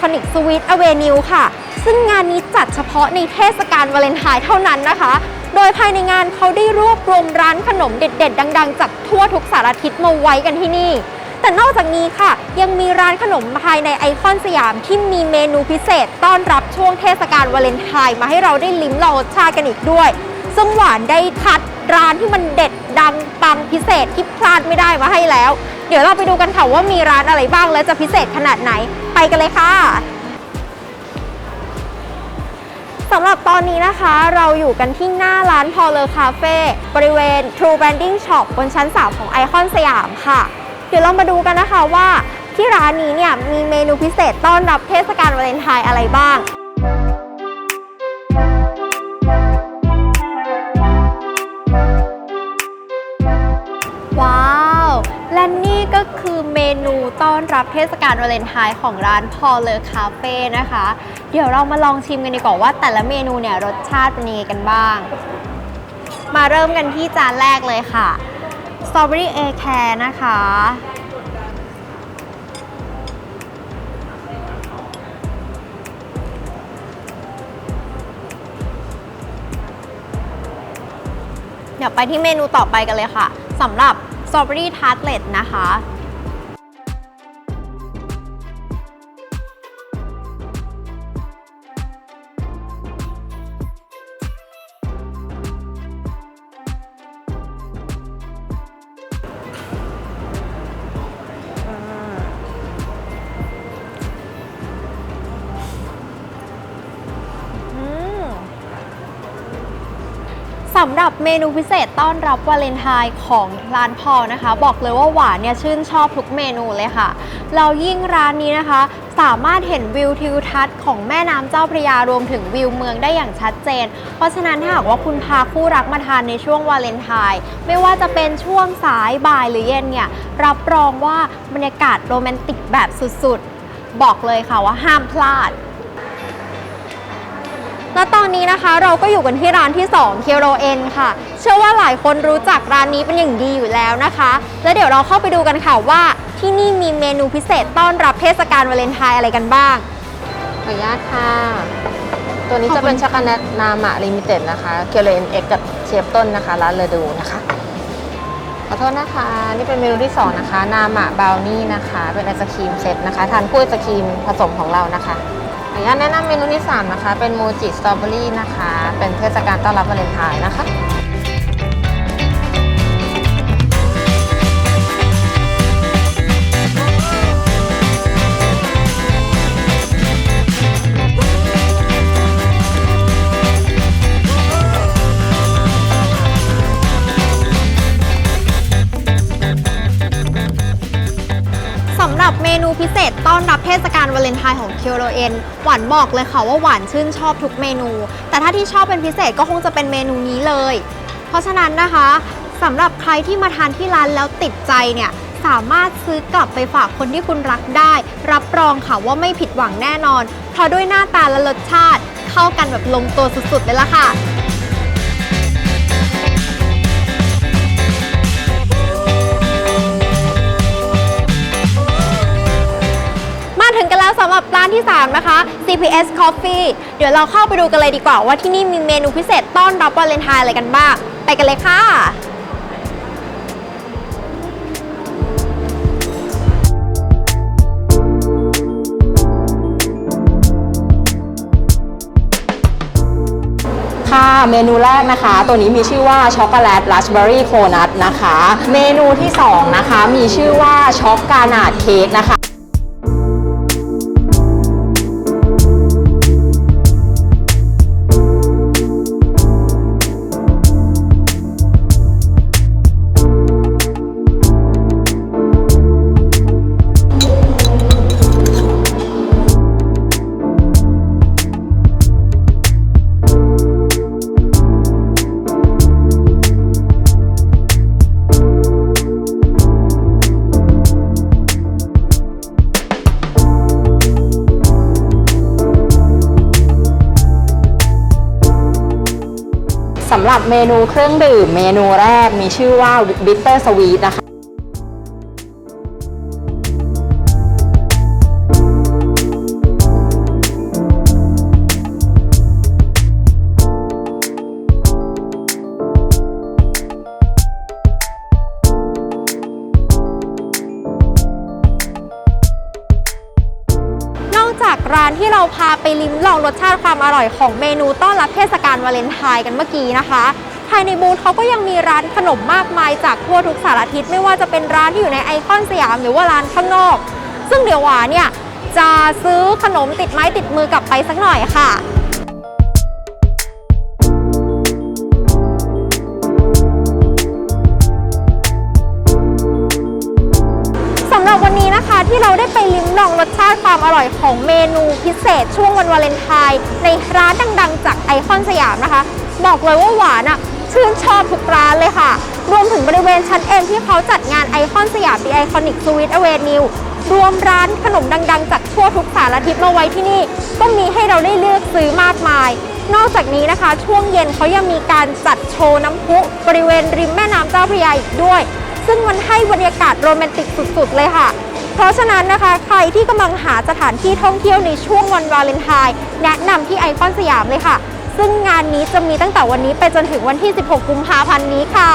คอนิกสวีทอเวนิวค่ะ ซึ่งงานนี้จัดเฉพาะในเทศกาลวาเลนไทน์เท่านั้นนะคะ โดยภายในงานเขาได้รวบรวมร้านขนมเด็ด ๆ ดัง ๆ จากทั่วทุกสารทิศมาไว้กันที่นี่ แต่นอกจากนี้ค่ะ ยังมีร้านขนมภายในไอคอนสยามที่มีเมนูพิเศษ ต้อนรับช่วงเทศกาลวาเลนไทน์มาให้เราได้ลิ้มลองรสชาติกันอีกด้วย ซึ่งหวานได้คัดร้านที่มันเด็ดดังปังพิเศษที่พลาดไม่ได้มาให้แล้ว เดี๋ยวเราไปดูกันค่ะว่ามีร้านอะไรบ้างและจะพิเศษขนาดไหนไปกันเลยค่ะสำหรับตอนนี้นะคะเราอยู่กันที่หน้าร้านพอเลอร์คาเฟ่บริเวณ True Branding Shop บนชั้น 3 ของไอคอนสยามค่ะ เดี๋ยวเรามาดูกันนะคะว่าที่ร้านนี้เนี่ยมีเมนูพิเศษต้อนรับเทศกาลวาเลนไทน์อะไรบ้าง รับเทศกาลวาเลนไทน์ของร้านพอเลอร์คาเฟ่นะคะ เดี๋ยวเรามาลองชิมกันดีกว่าว่าแต่ละเมนูเนี่ยรสชาติเป็นยังไงกันบ้าง มาเริ่มกันที่จานแรกเลยค่ะสตรอเบอรี่เอแคร์นะคะ เดี๋ยวไปที่เมนูต่อไปกันเลยค่ะสำหรับสตรอเบอรี่ทาร์ตเลตนะคะ สำหรับเมนูพิเศษต้อนรับวาเลนไทน์ของร้านพอนะคะ บอกเลยว่าหวานเนี่ยชื่นชอบทุกเมนูเลยค่ะ เรายิ่งร้านนี้นะคะ สามารถเห็นวิวทิวทัศน์ของแม่น้ำเจ้าพระยารวมถึงวิวเมืองได้อย่างชัดเจน เพราะฉะนั้นถ้าหากว่าคุณพาคู่รักมาทานในช่วงวาเลนไทน์ไม่ว่าจะเป็นช่วงสายบ่ายหรือเย็นเนี่ยรับรองว่าบรรยากาศโรแมนติกแบบสุดๆ บอกเลยค่ะว่าห้ามพลาด และตอนนี้นะคะเราก็อยู่กันที่ร้านที่2 k e r o n ค่ะ เชื่อว่าหลายคนรู้จักร้านนี้เป็นอย่างดีอยู่แล้วนะคะ แล้วเดี๋ยวเราเข้าไปดูกันค่ะว่าที่นี่มีเมนูพิเศษต้อนรับเทศกาลวาเลนไทน์อะไรกันบ้าง ขออนุญาตค่ะ ตัวนี้จะเป็นช็อกโกแลตนามะลิมิเต็ดนะคะ เคียวเลนเอ็กกับเชฟต้นนะคะ ร้านเลอดูนะคะ ขอโทษนะคะ นี่เป็นเมนูที่ 2 นะคะ นามะบราวนี่นะคะ เป็นไอศครีมเซตนะคะ ทานคู่ไอศครีมผสมของเรานะคะขออ นุญาตแนะนำเมนูที่ 3 นะคะ เป็นโมจิสตรอเบอรี่นะคะ เป็นเทศกาลต้อนรับวาเลนไทน์นะคะ พิเศษต้อนรับเทศกาลวาเลนไทน์ของเคียวโรเอ็นหวานบอกเลยค่ะว่าหวานชื่นชอบทุกเมนู แต่ถ้าที่ชอบเป็นพิเศษก็คงจะเป็นเมนูนี้เลย เพราะฉะนั้นนะคะสำหรับใครที่มาทานที่ร้านแล้วติดใจเนี่ยสามารถซื้อกลับไปฝากคนที่คุณรักได้ รับรองค่ะว่าไม่ผิดหวังแน่นอน เพราะด้วยหน้าตาและรสชาติ เข้ากันแบบลงตัวสุดๆเลยล่ะค่ะ สำหรับร้านที่ 3 นะคะ CPS Coffee เดี๋ยวเราเข้าไปดูกันเลยดีกว่า ว่าที่นี่มีเมนูพิเศษต้อนรับวาเลนไทน์อะไรกันบ้าง ไปกันเลยค่ะค่ะเมนูแรกนะคะ ตัวนี้มีชื่อว่าช็อกโกแลตราสเบอร์รี่โคนัทนะคะ เมนูที่ 2 นะคะ มีชื่อว่าช็อกกานาดเค้กนะคะ สำหรับเมนูเครื่องดื่มเมนูแรกมีชื่อว่าบิตเตอร์สวีทนะคะ ร้านที่เราพาไปลิมลองรสชาติความอร่อยของเมนูต้อนรับเทศกาลวาเลนไทน์กันเมื่อกี้นะคะภายในบูธเขาก็ยังมีร้านขนมมากมายจากทั่วทุกสารทิศไม่ว่าจะเป็นร้านที่อยู่ในไอคอนสยามหรือว่าร้านข้างนอก ซึ่งเดี๋ยวหวานเนี่ยจะซื้อขนมติดไม้ติดมือกลับไปสักหน่อยค่ะ ที่เราได้ไปลิ้มลองรสชาติความอร่อยของเมนูพิเศษช่วงวันวาเลนไทน์ในร้านดังๆ จากไอคอนสยามนะคะ บอกเลยว่าหวานอะ่ะชื่นชอบทุกร้านเลยค่ะ รวมถึงบริเวณชั้นเอ็มที่เขาจัดงานไอคอนสยาม The Iconic Sweet Avenue รวมร้านขนมดังๆ จากทั่วทุกสารทิศมาไว้ที่นี่ก็มีให้เราได้เลือกซื้อมากมาย นอกจากนี้นะคะ ช่วงเย็นเขายังมีการจัดโชว์น้ำพุบริเวณริมแม่น้ำเจ้าพระยาอีกด้วย ซึ่งมันให้บรรยากาศโรแมนติกสุดๆเลยค่ะ เพราะฉะนั้นนะคะ ใครที่กำลังหาสถานที่ท่องเที่ยวในช่วงวันวาเลนไทน์แนะนำที่ไอคอนสยามเลยค่ะ ซึ่งงานนี้จะมีตั้งแต่วันนี้ไปจนถึงวันที่ 16 กุมภาพันธ์นี้ค่ะ